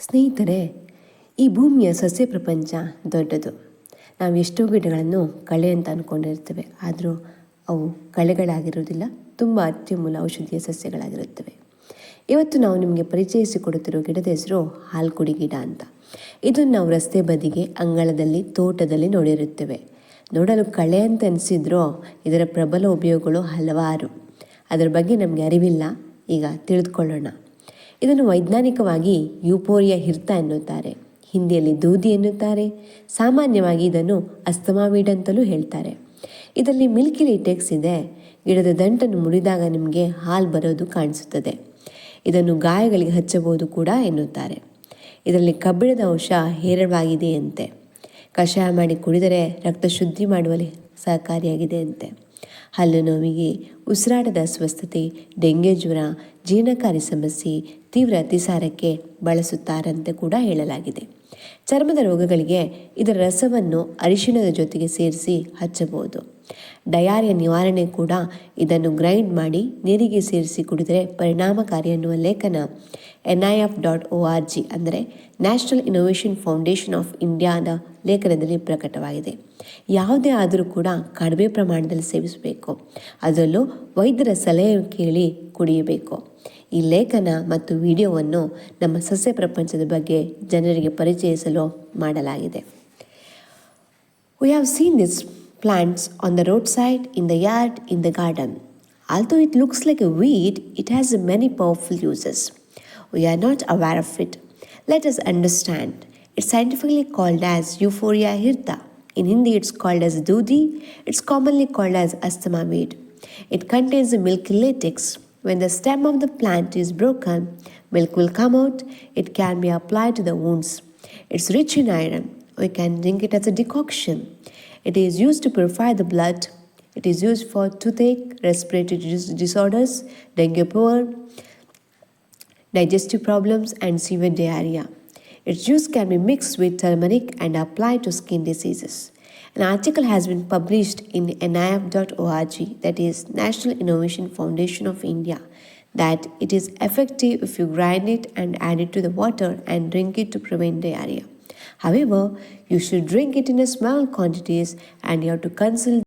ಸ್ನೇಹಿತರೆ, ಈ ಭೂಮಿಯ ಸಸ್ಯ ಪ್ರಪಂಚ ದೊಡ್ಡದು. ನಾವು ಎಷ್ಟೋ ಗಿಡಗಳನ್ನು ಕಳೆ ಅಂತ ಅಂದ್ಕೊಂಡಿರ್ತೇವೆ ಆದರೂ ಅವು ಕಳೆಗಳಾಗಿರುವುದಿಲ್ಲ, ತುಂಬ ಅತ್ಯಮೂಲ ಔಷಧೀಯ ಸಸ್ಯಗಳಾಗಿರುತ್ತವೆ. ಇವತ್ತು ನಾವು ನಿಮಗೆ ಪರಿಚಯಿಸಿಕೊಡುತ್ತಿರೋ ಗಿಡದ ಹೆಸರು ಹಾಲ್ಕುಡಿ ಗಿಡ ಅಂತ. ಇದನ್ನು ನಾವು ರಸ್ತೆ ಬದಿಗೆ, ಅಂಗಳದಲ್ಲಿ, ತೋಟದಲ್ಲಿ ನೋಡಿರುತ್ತೇವೆ. ನೋಡಲು ಕಳೆ ಅಂತ ಅನಿಸಿದ್ರೂ, ಇದರ ಪ್ರಬಲ ಉಪಯೋಗಗಳು ಹಲವಾರು. ಅದರ ಬಗ್ಗೆ ನಮಗೆ ಅರಿವಿಲ್ಲ, ಈಗ ತಿಳಿದುಕೊಳ್ಳೋಣ. ಇದನ್ನು ವೈಜ್ಞಾನಿಕವಾಗಿ ಯೂಪೋರಿಯಾ ಹಿರ್ತ ಎನ್ನುತ್ತಾರೆ. ಹಿಂದಿಯಲ್ಲಿ ದೂದಿ ಎನ್ನುತ್ತಾರೆ. ಸಾಮಾನ್ಯವಾಗಿ ಇದನ್ನು ಅಸ್ತಮಾವೀಡ್ ಅಂತಲೂ ಹೇಳ್ತಾರೆ. ಇದರಲ್ಲಿ ಮಿಲ್ಕಿ ಲಿಟೆಕ್ಸ್ ಇದೆ. ಗಿಡದ ದಂಟನ್ನು ಮುರಿದಾಗ ನಿಮಗೆ ಹಾಲು ಬರೋದು ಕಾಣಿಸುತ್ತದೆ. ಇದನ್ನು ಗಾಯಗಳಿಗೆ ಹಚ್ಚಬಹುದು ಕೂಡ ಎನ್ನುತ್ತಾರೆ. ಇದರಲ್ಲಿ ಕಬ್ಬಿಣದ ಅಂಶ ಹೇರಳವಾಗಿದೆಯಂತೆ ಕಷಾಯ ಮಾಡಿ ಕುಡಿದರೆ ರಕ್ತ ಶುದ್ಧಿ ಮಾಡುವಲ್ಲಿ ಸಹಕಾರಿಯಾಗಿದೆ ಅಂತೆ. ಹಲ್ಲು ನೋವಿಗೆ, ಉಸಿರಾಟದ ಅಸ್ವಸ್ಥತೆ ಡೆಂಗ್ಯೂ ಜ್ವರ, ಜೀರ್ಣಕಾರಿ ಸಮಸ್ಯೆ ತೀವ್ರ ಅತಿಸಾರಕ್ಕೆ ಬಳಸುತ್ತಾರಂತೆ ಕೂಡ ಹೇಳಲಾಗಿದೆ. ಚರ್ಮದ ರೋಗಗಳಿಗೆ ಇದರ ರಸವನ್ನು ಅರಿಶಿಣದ ಜೊತೆಗೆ ಸೇರಿಸಿ ಹಚ್ಚಬಹುದು. ಡಯಾರಿಯ ನಿವಾರಣೆ ಕೂಡ ಇದನ್ನು ಗ್ರೈಂಡ್ ಮಾಡಿ ನೀರಿಗೆ ಸೇರಿಸಿ ಕುಡಿದರೆ ಪರಿಣಾಮಕಾರಿ ಎನ್ನುವ ಲೇಖನ. N I F dot O R G ಅಂದರೆ ನ್ಯಾಷನಲ್ ಇನೋವೇಷನ್ ಫೌಂಡೇಶನ್ ಆಫ್ ಇಂಡಿಯಾದ ಲೇಖನದಲ್ಲಿ ಪ್ರಕಟವಾಗಿದೆ. ಯಾವುದೇ ಆದರೂ ಕೂಡ ಕಡಿಮೆ ಪ್ರಮಾಣದಲ್ಲಿ ಸೇವಿಸಬೇಕು. ಅದರಲ್ಲೂ ವೈದ್ಯರ ಸಲಹೆ ಕೇಳಿ ಕುಡಿಯಬೇಕು. ಈ ಲೇಖನ ಮತ್ತು ವಿಡಿಯೋವನ್ನು ನಮ್ಮ ಸಸ್ಯ ಪ್ರಪಂಚದ ಬಗ್ಗೆ ಜನರಿಗೆ ಪರಿಚಯಿಸಲು ಮಾಡಲಾಗಿದೆ. We have seen these plants on the roadside, in the yard, in the garden. Although it looks like a weed, it has many powerful uses. We are not aware of it. Let us understand. It's scientifically called as Euphoria hirta. In Hindi, it's called as dudi. It's commonly called as asthma weed. It contains a milky latex. When the stem of the plant is broken, milk will come out. It can be applied to the wounds. It's rich in iron. We can drink it as a decoction. It is used to purify the blood. It is used for toothache, respiratory disorders, dengue fever, digestive problems, and severe diarrhea. Its juice can be mixed with turmeric and applied to skin diseases. An article has been published in NIF.org, that is National Innovation Foundation of India, that it is effective if you grind it and add it to the water and drink it to prevent diarrhea. However, you should drink it in a small quantities and you have to consult